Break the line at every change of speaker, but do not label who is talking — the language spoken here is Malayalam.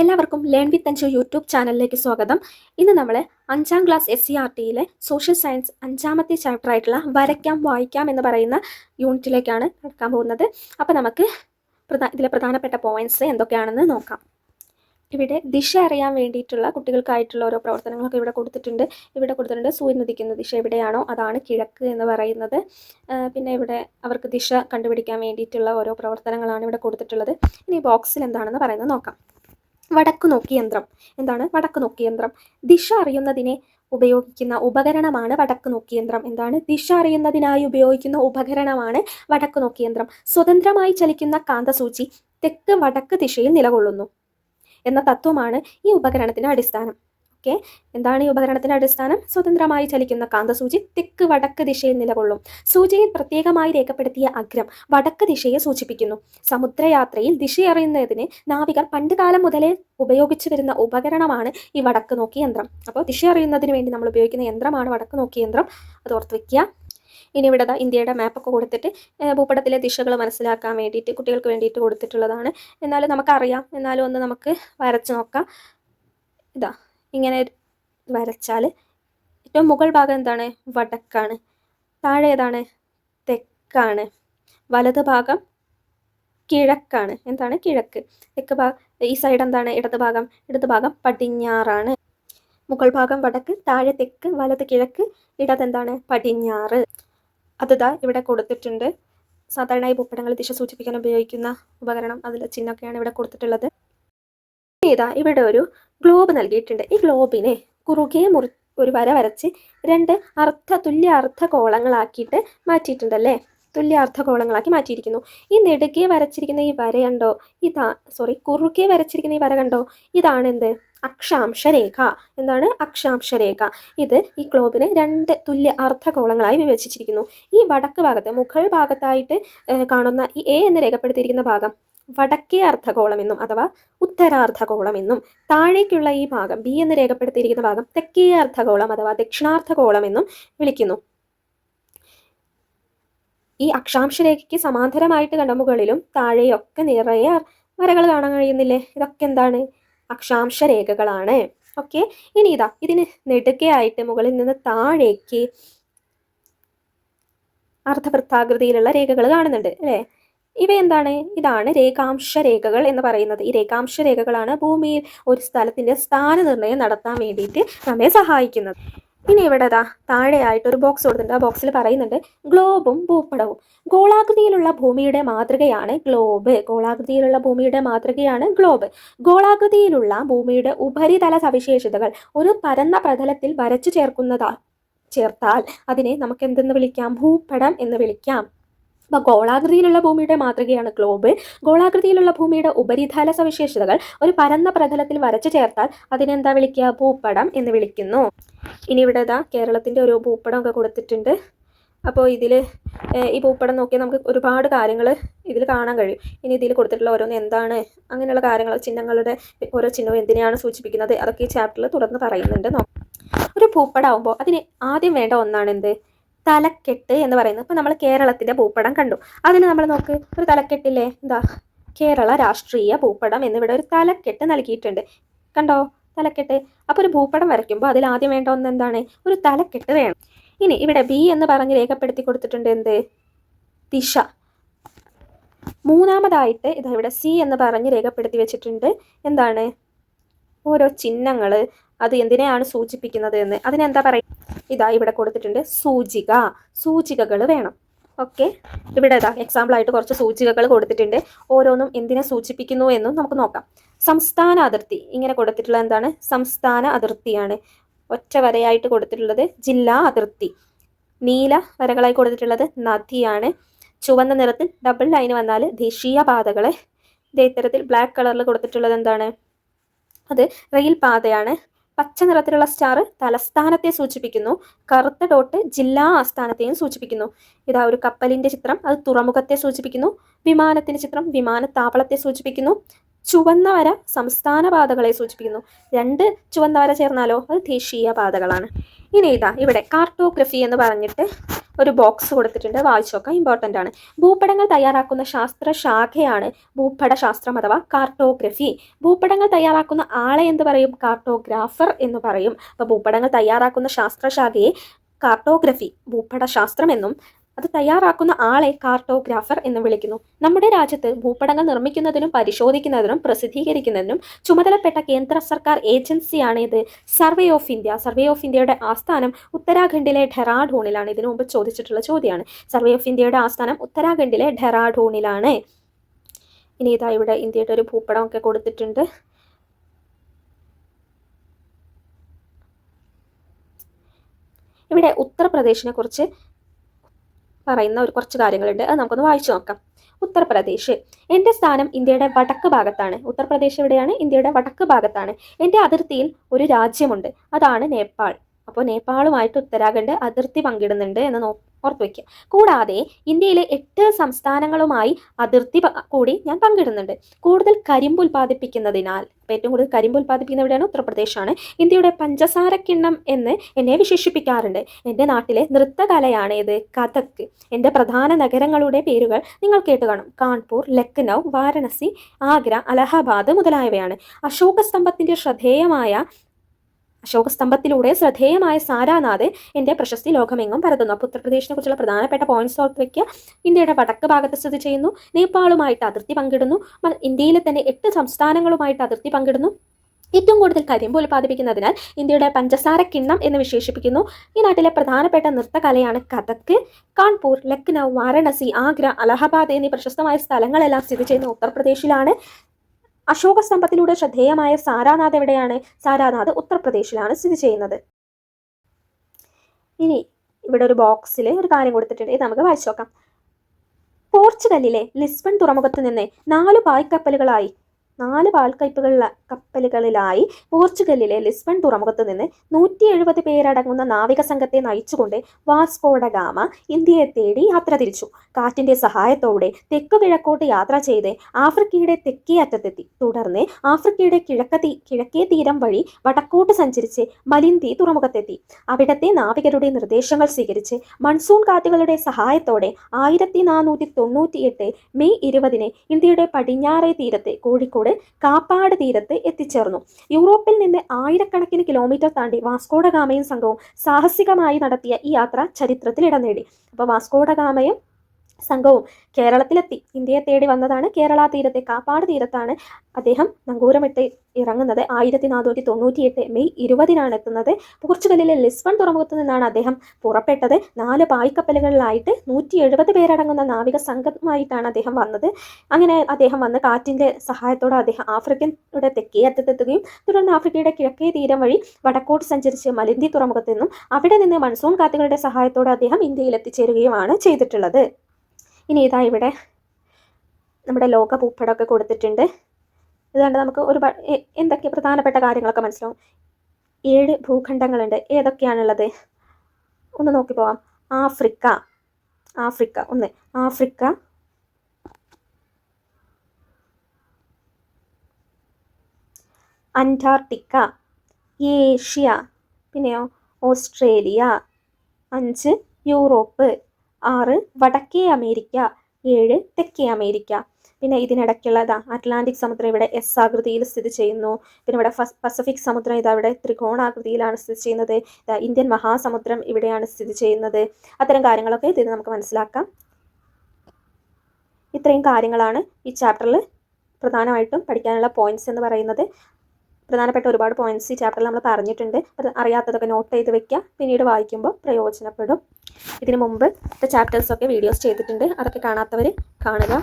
എല്ലാവർക്കും ലേൺ വിത്ത് അഞ്ചു യൂട്യൂബ് ചാനലിലേക്ക് സ്വാഗതം. ഇന്ന് നമ്മൾ അഞ്ചാം ക്ലാസ് എസ് സി ആർ ടിയിലെ സോഷ്യൽ സയൻസ് അഞ്ചാമത്തെ ചാപ്റ്റർ ആയിട്ടുള്ള വരയ്ക്കാം വായിക്കാം എന്ന് പറയുന്ന യൂണിറ്റിലേക്കാണ് നടക്കാൻ പോകുന്നത്. അപ്പോൾ നമുക്ക് ഇതിലെ പ്രധാനപ്പെട്ട പോയിന്റ്സ് എന്തൊക്കെയാണെന്ന് നോക്കാം. ഇവിടെ ദിശ അറിയാൻ വേണ്ടിയിട്ടുള്ള കുട്ടികൾക്കായിട്ടുള്ള ഓരോ പ്രവർത്തനങ്ങളൊക്കെ ഇവിടെ കൊടുത്തിട്ടുണ്ട്. ഇവിടെ കൊടുത്തിട്ടുണ്ട് സൂര്യൻ ഉദിക്കുന്ന ദിശ എവിടെയാണോ അതാണ് കിഴക്ക് എന്ന് പറയുന്നത്. പിന്നെ ഇവിടെ അവർക്ക് ദിശ കണ്ടുപിടിക്കാൻ വേണ്ടിയിട്ടുള്ള ഓരോ പ്രവർത്തനങ്ങളാണ് ഇവിടെ കൊടുത്തിട്ടുള്ളത്. ഇനി ബോക്സിൽ എന്താണെന്ന് പറയുന്നത് നോക്കാം. വടക്കു നോക്കി യന്ത്രം. എന്താണ്? വടക്കു നോക്കി യന്ത്രം. ദിശ അറിയുന്നതിനെ ഉപയോഗിക്കുന്ന ഉപകരണമാണ് വടക്കു നോക്കി യന്ത്രം. എന്താണ്? ദിശ അറിയുന്നതിനായി ഉപയോഗിക്കുന്ന ഉപകരണമാണ് വടക്കു നോക്കി യന്ത്രം. സ്വതന്ത്രമായി ചലിക്കുന്ന കാന്തസൂചി തെക്ക് വടക്ക് ദിശയിൽ നിലകൊള്ളുന്നു. എന്ന തത്വമാണ് ഈ ഉപകരണത്തിന്റെ അടിസ്ഥാനം. ഓക്കെ. എന്താണ് ഈ ഉപകരണത്തിന്റെ അടിസ്ഥാനം? സ്വതന്ത്രമായി ചലിക്കുന്ന കാന്തസൂചി തെക്ക് വടക്ക് ദിശയിൽ നിലകൊള്ളും. സൂചിയിൽ പ്രത്യേകമായി രേഖപ്പെടുത്തിയ അഗ്രം വടക്ക് ദിശയെ സൂചിപ്പിക്കുന്നു. സമുദ്രയാത്രയിൽ ദിശയറിയുന്നതിന് നാവികർ പണ്ട് കാലം മുതലേ ഉപയോഗിച്ചു വരുന്ന ഉപകരണമാണ് ഈ വടക്ക് നോക്കി യന്ത്രം. അപ്പോൾ ദിശ അറിയുന്നതിന് വേണ്ടി നമ്മൾ ഉപയോഗിക്കുന്ന യന്ത്രമാണ് വടക്ക് നോക്കി യന്ത്രം. അത് ഓർത്ത് വയ്ക്കുക ഇനി ഇവിടെ ഇന്ത്യയുടെ മാപ്പൊക്കെ കൊടുത്തിട്ട് ഭൂപടത്തിലെ ദിശകൾ മനസ്സിലാക്കാൻ വേണ്ടിയിട്ട് കുട്ടികൾക്ക് വേണ്ടിയിട്ട് കൊടുത്തിട്ടുള്ളതാണ്. എന്നാലും നമുക്കറിയാം. എന്നാലും ഒന്ന് നമുക്ക് വരച്ച് നോക്കാം. ഇതാ. ഇങ്ങനെ വരച്ചാൽ ഏറ്റവും മുകൾ ഭാഗം എന്താണ്? വടക്കാണ്. താഴെ ഏതാണ്? തെക്കാണ്. വലത് ഭാഗം കിഴക്കാണ്. എന്താണ്? കിഴക്ക്. തെക്ക് ഭാഗ ഈ സൈഡ് എന്താണ്? ഇടത് ഭാഗം. ഇടത് ഭാഗം പടിഞ്ഞാറാണ്. മുകൾ ഭാഗം വടക്ക് താഴെ തെക്ക് വലത് കിഴക്ക് ഇടത് എന്താണ്? പടിഞ്ഞാറ്. അതിതാ ഇവിടെ കൊടുത്തിട്ടുണ്ട്. സാധാരണ ഈ ഭൂപടങ്ങൾ ദിശ സൂചിപ്പിക്കാൻ ഉപയോഗിക്കുന്ന ഉപകരണം. അതിലെ ചിഹ്നമൊക്കെയാണ് ഇവിടെ കൊടുത്തിട്ടുള്ളത്. ഇതാ ഇവിടെ ഒരു ഗ്ലോബ് നൽകിയിട്ടുണ്ട്. ഈ ഗ്ലോബിനെ കുറുകെ മുറി ഒരു വര വരച്ച് രണ്ട് അർദ്ധ തുല്യ അർദ്ധ കോളങ്ങളാക്കിയിട്ട് മാറ്റിയിട്ടുണ്ടല്ലേ? തുല്യ അർദ്ധ കോളങ്ങളാക്കി മാറ്റിയിരിക്കുന്നു. ഈ നെടുകെ വരച്ചിരിക്കുന്ന ഈ വര കണ്ടോ? ഇതാ സോറി കുറുകെ വരച്ചിരിക്കുന്ന ഈ വര കണ്ടോ? ഇതാണ് എന്ത്? അക്ഷാംശ രേഖ എന്താണ് അക്ഷാംശരേഖ? ഇത് ഈ ഗ്ലോബിനെ രണ്ട് തുല്യ അർത്ഥകോളങ്ങളായി വിഭജിച്ചിരിക്കുന്നു. ഈ വടക്ക് ഭാഗത്ത് മുകൾ ഭാഗത്തായിട്ട് കാണുന്ന ഈ എ എന്ന് രേഖപ്പെടുത്തിയിരിക്കുന്ന ഭാഗം വടക്കേ അർദ്ധഗോളമെന്നും അഥവാ ഉത്തരാർദ്ധഗോളമെന്നും താഴേക്കുള്ള ഈ ഭാഗം ബി എന്ന് രേഖപ്പെടുത്തിയിരിക്കുന്ന ഭാഗം തെക്കേ അർദ്ധഗോളം അഥവാ ദക്ഷിണാർദ്ധഗോളമെന്നും വിളിക്കുന്നു. ഈ അക്ഷാംശരേഖയ്ക്ക് സമാന്തരമായിട്ട് കണ്ട മുകളിലും താഴെയൊക്കെ നിറയെ വരകൾ കാണാൻ കഴിയുന്നില്ലേ? ഇതൊക്കെ എന്താണ്? അക്ഷാംശ രേഖകളാണ്. ഓക്കെ. ഇനി ഇതാ ഇതിന് നെടുകയായിട്ട് മുകളിൽ നിന്ന് താഴേക്ക് അർദ്ധവൃത്താകൃതിയിലുള്ള രേഖകൾ കാണുന്നുണ്ട് അല്ലേ? ഇവ എന്താണ് ഇതാണ് രേഖാംശ രേഖകൾ എന്ന് പറയുന്നത്. ഈ രേഖാംശ രേഖകളാണ് ഭൂമിയിൽ ഒരു സ്ഥലത്തിന്റെ സ്ഥാനനിർണയം നടത്താൻ വേണ്ടിയിട്ട് നമ്മെ സഹായിക്കുന്നത്. ഇനി ഇവിടെ ഇതാ താഴെയായിട്ട് ഒരു ബോക്സ് കൊടുത്തിട്ടുണ്ട്. ആ ബോക്സിൽ പറയുന്നുണ്ട് ഗ്ലോബും ഭൂപടവും. ഗോളാകൃതിയിലുള്ള ഭൂമിയുടെ മാതൃകയാണ് ഗ്ലോബ്. ഗോളാകൃതിയിലുള്ള ഭൂമിയുടെ മാതൃകയാണ് ഗ്ലോബ്. ഗോളാകൃതിയിലുള്ള ഭൂമിയുടെ ഉപരിതല സവിശേഷതകൾ ഒരു പരന്ന പ്രതലത്തിൽ വരച്ചു ചേർക്കുന്നതാ ചേർത്താൽ അതിനെ നമുക്ക് എന്തെന്ന് വിളിക്കാം? ഭൂപടം എന്ന് വിളിക്കാം. അപ്പോൾ ഗോളാകൃതിയിലുള്ള ഭൂമിയുടെ മാതൃകയാണ് ഗ്ലോബ് ഗോളാകൃതിയിലുള്ള ഭൂമിയുടെ ഉപരിതല സവിശേഷതകൾ ഒരു പരന്ന പ്രതലത്തിൽ വരച്ചു ചേർത്താൽ അതിനെന്താ വിളിക്കുക? ഭൂപടം എന്ന് വിളിക്കുന്നു. ഇനി ഇവിടെ ഇതാ കേരളത്തിന്റെ ഒരു ഭൂപടം ഒക്കെ കൊടുത്തിട്ടുണ്ട് അപ്പോൾ ഇതിൽ ഈ ഭൂപടം നോക്കിയാൽ നമുക്ക് ഒരുപാട് കാര്യങ്ങൾ ഇതിൽ കാണാൻ കഴിയും. ഇനി ഇതിൽ കൊടുത്തിട്ടുള്ള ഓരോന്ന് എന്താണ്? അങ്ങനെയുള്ള കാര്യങ്ങൾ ചിഹ്നങ്ങളുടെ ഓരോ ചിഹ്നവും എന്തിനെയാണ് സൂചിപ്പിക്കുന്നത്? അതൊക്കെ ഈ ചാപ്റ്ററിൽ തുടർന്ന് പറയുന്നുണ്ട്. ഒരു ആവുമ്പോൾ അതിന് ആദ്യം വേണ്ട ഒന്നാണ് എന്ത്? തലക്കെട്ട് എന്ന് പറയുന്നത്. ഇപ്പം നമ്മൾ കേരളത്തിന്റെ ഭൂപടം കണ്ടു. അതിന് നമ്മൾ നോക്ക് ഒരു തലക്കെട്ടില്ലേ? എന്താ? കേരള രാഷ്ട്രീയ ഭൂപടം എന്നിവിടെ ഒരു തലക്കെട്ട് നൽകിയിട്ടുണ്ട്. കണ്ടോ? തലക്കെട്ട്. അപ്പോൾ ഒരു ഭൂപടം വരയ്ക്കുമ്പോൾ അതിൽ ആദ്യം വേണ്ട ഒന്ന് എന്താണ്? ഒരു തലക്കെട്ട് വേണം. ഇനി ഇവിടെ ബി എന്ന് പറഞ്ഞ് രേഖപ്പെടുത്തി കൊടുത്തിട്ടുണ്ട് എന്ത്? ദിശ. മൂന്നാമതായിട്ട് ഇതാ ഇവിടെ സി എന്ന് പറഞ്ഞ് രേഖപ്പെടുത്തി വെച്ചിട്ടുണ്ട്. എന്താണ്? ഓരോ ചിഹ്നങ്ങൾ അത് എന്തിനെയാണ് സൂചിപ്പിക്കുന്നത് എന്ന്. അതിനെന്താ പറയുക? ഇതാ ഇവിടെ കൊടുത്തിട്ടുണ്ട് സൂചിക. സൂചികകൾ വേണം. ഓക്കെ? ഇവിടെ ഇതാ എക്സാമ്പിളായിട്ട് കുറച്ച് സൂചികകൾ കൊടുത്തിട്ടുണ്ട്. ഓരോന്നും എന്തിനെ സൂചിപ്പിക്കുന്നു എന്നും നമുക്ക് നോക്കാം. സംസ്ഥാന അതിർത്തി. ഇങ്ങനെ കൊടുത്തിട്ടുള്ളത് എന്താണ്? സംസ്ഥാന അതിർത്തിയാണ്. ഒറ്റ വരയായിട്ട് കൊടുത്തിട്ടുള്ളത് ജില്ലാ അതിർത്തി. നീല വരകളായി കൊടുത്തിട്ടുള്ളത് നദിയാണ്. ചുവന്ന നിറത്തിൽ ഡബിൾ ലൈൻ വന്നാൽ ദേശീയ പാതകളെ. ഇതേ ഇത്തരത്തിൽ ബ്ലാക്ക് കളറിൽ കൊടുത്തിട്ടുള്ളത് എന്താണ്? അത് റെയിൽ പാതയാണ്. പച്ച നിറത്തിലുള്ള സ്റ്റാർ തലസ്ഥാനത്തെ സൂചിപ്പിക്കുന്നു. കറുത്ത ഡോട്ട് ജില്ലാ ആസ്ഥാനത്തെയും സൂചിപ്പിക്കുന്നു. ഇതാ ഒരു കപ്പലിന്റെ ചിത്രം. അത് തുറമുഖത്തെ സൂചിപ്പിക്കുന്നു. വിമാനത്തിന്റെ ചിത്രം. വിമാനത്താവളത്തെ സൂചിപ്പിക്കുന്നു. ചുവന്ന വര സംസ്ഥാന പാതകളെ സൂചിപ്പിക്കുന്നു. രണ്ട് ചുവന്ന വര ചേർന്നാലോ? അത് ദേശീയ പാതകളാണ്. ഇനി ഇതാ ഇവിടെ കാർട്ടോഗ്രഫി എന്ന് പറഞ്ഞിട്ട് ഒരു ബോക്സ് കൊടുത്തിട്ടുണ്ട്. വായിച്ചു നോക്കാം ഇമ്പോർട്ടന്റ് ആണ്. ഭൂപടങ്ങൾ തയ്യാറാക്കുന്ന ശാസ്ത്ര ശാഖയാണ് ഭൂപട ശാസ്ത്രം അഥവാ കാർട്ടോഗ്രഫി ഭൂപടങ്ങൾ തയ്യാറാക്കുന്ന ആളെ എന്ത് പറയും? കാർട്ടോഗ്രാഫർ എന്ന് പറയും. അപ്പോൾ ഭൂപടങ്ങൾ തയ്യാറാക്കുന്ന ശാസ്ത്രശാഖയെ കാർട്ടോഗ്രഫി ഭൂപട ശാസ്ത്രം എന്നും അത് തയ്യാറാക്കുന്ന ആളെ കാർട്ടോഗ്രാഫർ എന്ന് വിളിക്കുന്നു. നമ്മുടെ രാജ്യത്ത് ഭൂപടങ്ങൾ നിർമ്മിക്കുന്നതിനും പരിശോധിക്കുന്നതിനും പ്രസിദ്ധീകരിക്കുന്നതിനും ചുമതലപ്പെട്ട കേന്ദ്ര സർക്കാർ ഏജൻസിയാണ് ഇത്. Survey of India. Survey of ഇന്ത്യയുടെ ആസ്ഥാനം ഉത്തരാഖണ്ഡിലെ ഡെറാഡൂണിലാണ്. ഇതിനു മുമ്പ് ചോദിച്ചിട്ടുള്ള ചോദ്യമാണ്. സർവേ ഓഫ് ഇന്ത്യയുടെ ആസ്ഥാനം ഉത്തരാഖണ്ഡിലെ ഡെറാഡൂണിലാണ്. ഇനി ഇതാ ഇവിടെ ഇന്ത്യയുടെ ഒരു ഭൂപടമൊക്കെ കൊടുത്തിട്ടുണ്ട്. ഇവിടെ ഉത്തർപ്രദേശിനെ കുറിച്ച് പറയുന്ന ഒരു കുറച്ച് കാര്യങ്ങളുണ്ട്. അത് നമുക്കൊന്ന് വായിച്ചു നോക്കാം. ഉത്തർപ്രദേശ്. എന്റെ സ്ഥാനം ഇന്ത്യയുടെ വടക്ക് ഭാഗത്താണ്. ഉത്തർപ്രദേശ് എവിടെയാണ്? ഇന്ത്യയുടെ വടക്ക് ഭാഗത്താണ്. എന്റെ അതിർത്തിയിൽ ഒരു രാജ്യമുണ്ട്. അതാണ് നേപ്പാൾ. അപ്പോൾ നേപ്പാളുമായിട്ട് ഉത്തരാഖണ്ഡ് അതിർത്തി പങ്കിടുന്നുണ്ട് എന്ന് ഓർത്ത് വയ്ക്കുക കൂടാതെ ഇന്ത്യയിലെ എട്ട് സംസ്ഥാനങ്ങളുമായി അതിർത്തി കൂടി ഞാൻ പങ്കിടുന്നുണ്ട്. കൂടുതൽ കരിമ്പ് ഉൽപ്പാദിപ്പിക്കുന്നതിനാൽ ഏറ്റവും കൂടുതൽ കരിമ്പ് ഉൽപ്പാദിപ്പിക്കുന്ന എവിടെയാണ്? ഉത്തർപ്രദേശാണ്. ഇന്ത്യയുടെ പഞ്ചസാര കിണ്ണം എന്ന് എന്നെ വിശേഷിപ്പിക്കാറുണ്ട്. എന്റെ നാട്ടിലെ നൃത്തകലയാണ് ഇത് കഥക്. എന്റെ പ്രധാന നഗരങ്ങളുടെ പേരുകൾ നിങ്ങൾ കേട്ട് കാണും കാൺപൂർ ലക്നൗ വാരണസി ആഗ്ര അലഹബാദ് മുതലായവയാണ്. അശോക സ്തംഭത്തിന്റെ ശ്രദ്ധേയമായ അശോക സ്തംഭത്തിലൂടെ ശ്രദ്ധേയമായ സാരാനാഥ് എന്റെ പ്രശസ്തി ലോകമെങ്ങും പരത്തുന്നു. ഉത്തർപ്രദേശിനെ കുറിച്ചുള്ള പ്രധാനപ്പെട്ട പോയിന്റ്സ് ഓർത്ത് ഇന്ത്യയുടെ വടക്ക് ഭാഗത്ത് സ്ഥിതി ചെയ്യുന്നു. നേപ്പാളുമായിട്ട് അതിർത്തി പങ്കിടുന്നു. ഇന്ത്യയിലെ തന്നെ എട്ട് സംസ്ഥാനങ്ങളുമായിട്ട് അതിർത്തി പങ്കിടുന്നു. ഏറ്റവും കൂടുതൽ കരിമ്പ് ഉൽപ്പാദിപ്പിക്കുന്നതിനാൽ ഇന്ത്യയുടെ പഞ്ചസാര കിണ്ണം എന്ന് വിശേഷിപ്പിക്കുന്നു. ഈ നാട്ടിലെ പ്രധാനപ്പെട്ട നൃത്തകലയാണ് കഥക്ക് കാൺപൂർ ലക്നൗ വാരണസി ആഗ്ര അലഹബാദ് എന്നീ പ്രശസ്തമായ സ്ഥലങ്ങളെല്ലാം സ്ഥിതി ചെയ്യുന്ന ഉത്തർപ്രദേശിലാണ്. അശോക സ്തംഭത്തിലൂടെ ശ്രദ്ധേയമായ സാരാനാഥ് എവിടെയാണ്? സാരാനാഥ് ഉത്തർപ്രദേശിലാണ് സ്ഥിതി ചെയ്യുന്നത്. ഇനി ഇവിടെ ഒരു ബോക്സിൽ ഒരു കാര്യം കൊടുത്തിട്ടുണ്ട് ഇത് നമുക്ക് വായിച്ചു നോക്കാം. പോർച്ചുഗലിലെ ലിസ്ബൺ തുറമുഖത്ത് നിന്ന് നാല് പായ്ക്കപ്പലുകളായി നാല് പാൽക്കപ്പലുകളില കപ്പലുകളിലായി പോർച്ചുഗലിലെ ലിസ്ബൺ തുറമുഖത്ത് നിന്ന് നൂറ്റി എഴുപത് പേരടങ്ങുന്ന നാവിക സംഘത്തെ നയിച്ചുകൊണ്ട് വാസ്കോഡഗാമ ഇന്ത്യയെ തേടി യാത്ര തിരിച്ചു. കാറ്റിന്റെ സഹായത്തോടെ തെക്കു കിഴക്കോട്ട് യാത്ര ചെയ്ത് ആഫ്രിക്കയുടെ തെക്കേ അറ്റത്തെത്തി. തുടർന്ന് ആഫ്രിക്കയുടെ കിഴക്കത്തി കിഴക്കേ തീരം വഴി വടക്കോട്ട് സഞ്ചരിച്ച് മലിന്തി തുറമുഖത്തെത്തി. അവിടത്തെ നാവികരുടെ നിർദ്ദേശങ്ങൾ സ്വീകരിച്ച് മൺസൂൺ കാറ്റുകളുടെ സഹായത്തോടെ ആയിരത്തി നാനൂറ്റി തൊണ്ണൂറ്റിയെട്ട് മെയ് ഇരുപതിന് ഇന്ത്യയുടെ പടിഞ്ഞാറേ തീരത്തെ കോഴിക്കോട് കാപ്പാട് തീരത്ത് എത്തിച്ചേർന്നു. യൂറോപ്പിൽ നിന്ന് ആയിരക്കണക്കിന് കിലോമീറ്റർ താണ്ടി വാസ്കോഡഗാമയും സംഘവും സാഹസികമായി നടത്തിയ ഈ യാത്ര ചരിത്രത്തിൽ ഇടം നേടി. അപ്പോൾ വാസ്കോഡ ഗാമയും സംഘവും കേരളത്തിലെത്തി. ഇന്ത്യയെ തേടി വന്നതാണ് കേരള തീരത്തെ കാപ്പാട് തീരത്താണ് അദ്ദേഹം നങ്കൂരമിട്ട് ഇറങ്ങുന്നത്. ആയിരത്തി നാനൂറ്റി തൊണ്ണൂറ്റിയെട്ട് മെയ് ഇരുപതിനാണ് എത്തുന്നത്. പോർച്ചുഗലിലെ ലിസ്ബൺ തുറമുഖത്ത് നിന്നാണ് അദ്ദേഹം പുറപ്പെട്ടത്. നാല് പായ്ക്കപ്പലുകളിലായിട്ട് നൂറ്റി എഴുപത് പേരടങ്ങുന്ന നാവിക സംഘമായിട്ടാണ് അദ്ദേഹം വന്നത്. അങ്ങനെ അദ്ദേഹം വന്ന് കാറ്റിന്റെ സഹായത്തോടെ അദ്ദേഹം ആഫ്രിക്കയുടെ തെക്കേ അറ്റത്തെത്തുകയും തുടർന്ന് ആഫ്രിക്കയുടെ കിഴക്കേ തീരം വഴി വടക്കോട്ട് സഞ്ചരിച്ച് മലിന്തി തുറമുഖത്തു നിന്നും അവിടെ നിന്ന് മൺസൂൺ കാറ്റുകളുടെ സഹായത്തോടെ അദ്ദേഹം ഇന്ത്യയിൽ എത്തിച്ചേരുകയുമാണ് ചെയ്തിട്ടുള്ളത്. ഇനി ഇതാ ഇവിടെ നമ്മുടെ ലോക പൂപ്പടമൊക്കെ കൊടുത്തിട്ടുണ്ട്. ഇത് കണ്ട് നമുക്ക് ഒരു എന്തൊക്കെ പ്രധാനപ്പെട്ട കാര്യങ്ങളൊക്കെ മനസ്സിലാവും. ഏഴ് ഭൂഖണ്ഡങ്ങളുണ്ട്. ഏതൊക്കെയാണുള്ളത്? ഒന്ന് നോക്കി പോവാം. ആഫ്രിക്ക. ആഫ്രിക്ക. ഒന്ന്. ആഫ്രിക്ക. അന്റാർട്ടിക്ക. ഏഷ്യ. പിന്നെയോ ഓസ്ട്രേലിയ. അഞ്ച് യൂറോപ്പ്. ആറ് വടക്കേ അമേരിക്ക. ഏഴ് തെക്കേ അമേരിക്ക. പിന്നെ ഇതിനിടയ്ക്കുള്ളതാ അറ്റ്ലാന്റിക് സമുദ്രം ഇവിടെ എസ് ആകൃതിയിൽ സ്ഥിതി ചെയ്യുന്നു. പിന്നെ ഇവിടെ പസഫിക് സമുദ്രം ഇതാ ഇവിടെ ത്രികോണാകൃതിയിലാണ് സ്ഥിതി ചെയ്യുന്നത്. ഇന്ത്യൻ മഹാസമുദ്രം ഇവിടെയാണ് സ്ഥിതി ചെയ്യുന്നത്. അത്തരം കാര്യങ്ങളൊക്കെ ഇതിന് നമുക്ക് മനസ്സിലാക്കാം. ഇത്രയും കാര്യങ്ങളാണ് ഈ ചാപ്റ്ററിൽ പ്രധാനമായിട്ടും പഠിക്കാനുള്ള പോയിന്റ്സ് എന്ന് പറയുന്നത്. പ്രധാനപ്പെട്ട ഒരുപാട് പോയിന്റ്സ് ഈ ചാപ്റ്ററിൽ നമ്മൾ പറഞ്ഞിട്ടുണ്ട്. അത് അറിയാത്തതൊക്കെ നോട്ട് ചെയ്ത് വെക്കുക പിന്നീട് വായിക്കുമ്പോൾ പ്രയോജനപ്പെടും. ഇതിനു മുമ്പ് ചാപ്റ്റേഴ്സൊക്കെ വീഡിയോസ് ചെയ്തിട്ടുണ്ട്. അതൊക്കെ കാണാത്തവർ കാണുക.